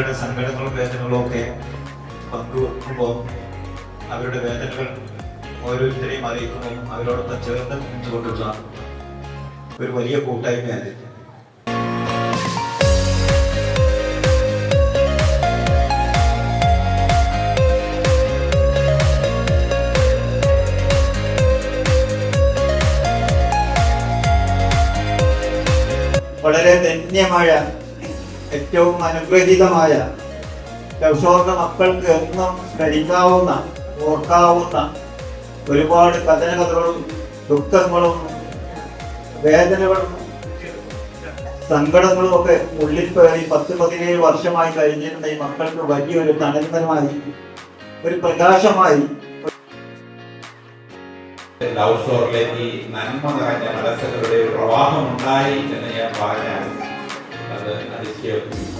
മക്കളുടെ സങ്കടങ്ങളും വേദനകളും ഒക്കെ പങ്കുവെക്കുമ്പോൾ അവരുടെ വേദനകൾ ഓരോരുത്തരെയും അറിയിക്കുമ്പോൾ അവരോടൊപ്പം ചേർന്ന് നിന്നുകൊണ്ടുള്ള ഒരു വലിയ കൂട്ടായ്മയാണ് വളരെ ധന്യമായ ഏറ്റവും അനുഗ്രഹീതമായ കൗശോറിന്റെ മക്കൾക്ക് എന്നും സ്മരിക്കാവുന്ന ഓർക്കാവുന്ന ഒരുപാട് കഥനകഥകളും ദുഃഖങ്ങളും വേദനകളും സങ്കടങ്ങളും ഒക്കെ ഉള്ളിൽ പേറി പത്ത് പതിനേഴ് വർഷമായി കഴിഞ്ഞിരുന്ന ഈ മക്കൾക്ക് വലിയൊരു തനന്തരമായി ഒരു പ്രകാശമായി. ലവ് നന്മ നിറഞ്ഞ മനസ്സുകളുടെ പ്രവാഹം ഉണ്ടായി എന്ന് ഞാൻ പറഞ്ഞാൽ അതിശയോക്തിയില്ല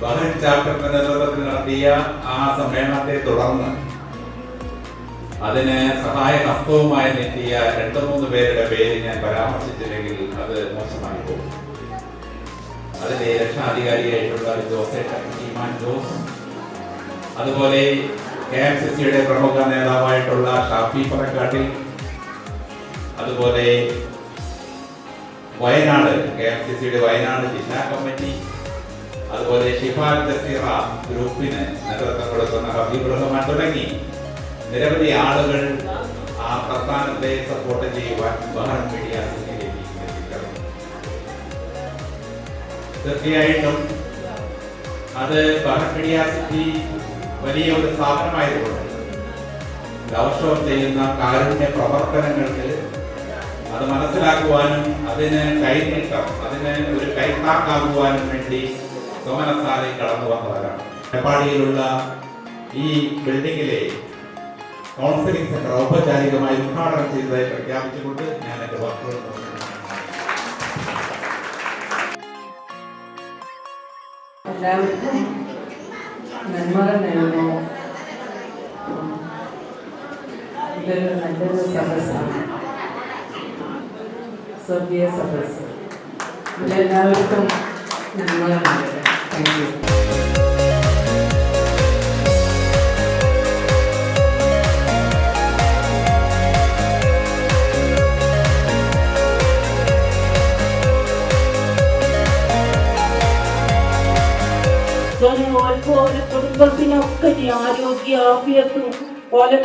ബഹ്റിൻ ചാപ്റ്ററിന്റെ നേതൃത്വത്തിൽ നടത്തിയ ആ സമ്മേളനത്തെ തുടർന്ന് അതിന് സഹായ ഹസ്തവുമായി നീട്ടിയ രണ്ടു മൂന്ന് പേരുടെ പേര് ഞാൻ പരാമർശിച്ചില്ലെങ്കിൽ അത് മോശമായി പോകും. അതിലെ രക്ഷാധികാരിയായിട്ടുള്ള ഈമാൻ ജോസ് അതുപോലെ കെ എം സി സിയുടെ പ്രമുഖ നേതാവായിട്ടുള്ള ഷാഫി പറക്കാട്ടിൽ അതുപോലെ വയനാട് കെ എം സി സിയുടെ വയനാട് ജില്ലാ കമ്മിറ്റി അതുപോലെ ഷിഫാൽ തസീറ ഗ്രൂപ്പിന് നേതൃത്വം കൊടുക്കുന്ന ഹബീബ് റഹ്മാൻ തുടങ്ങി. നിരവധി ആളുകൾ ആ പ്രസ്ഥാനത്തെ സപ്പോർട്ട് ചെയ്യുവാൻ ബഹ്റൻ മീഡിയ തീർച്ചയായിട്ടും അത് ബഹ്റൻ മീഡിയ സിറ്റി വലിയ ഒരു സ്ഥാപനമായതുകൊണ്ട് ലവ് ചെയ്യുന്ന കാരുണ്യ പ്രവർത്തനങ്ങൾക്ക് അത് മനസ്സിലാക്കുവാനും അതിന് കൈനീട്ടം അതിന് ഒരു കൈത്താക്കാകുവാനും വേണ്ടി സോമനസ്ഥാനെ കടന്നു വന്നവരാണ്. മേപ്പാടിയിലുള്ള ഈ ബിൽഡിങ്ങിലെ കൗൺസിലിംഗ് സെന്റർ ഔപചാരികമായി ഉദ്ഘാടനം ചെയ്തതായി പ്രഖ്യാപിച്ചുകൊണ്ട് ഞാൻ എന്റെ വാക്കുകൾ നന്മകൾ നേരുന്നു. നല്ലൊരു സദസ്സാണ് സ്വർഗീയ സദസ് എല്ലാവർക്കും നേരുന്നു താങ്ക് യു ഓരോ കുടുംബത്തിനൊക്കെ നീ ആരോഗ്യ ആഫിയത്തും ഓരോ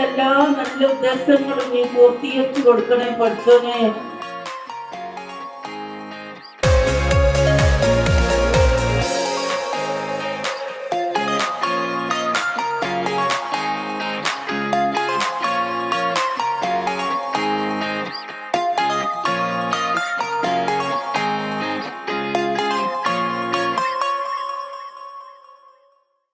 എല്ലാ നല്ല ഉദ്ദേശങ്ങളും നീ പൂർത്തീകരിച്ചു കൊടുക്കണേ പഠിച്ചോനെ.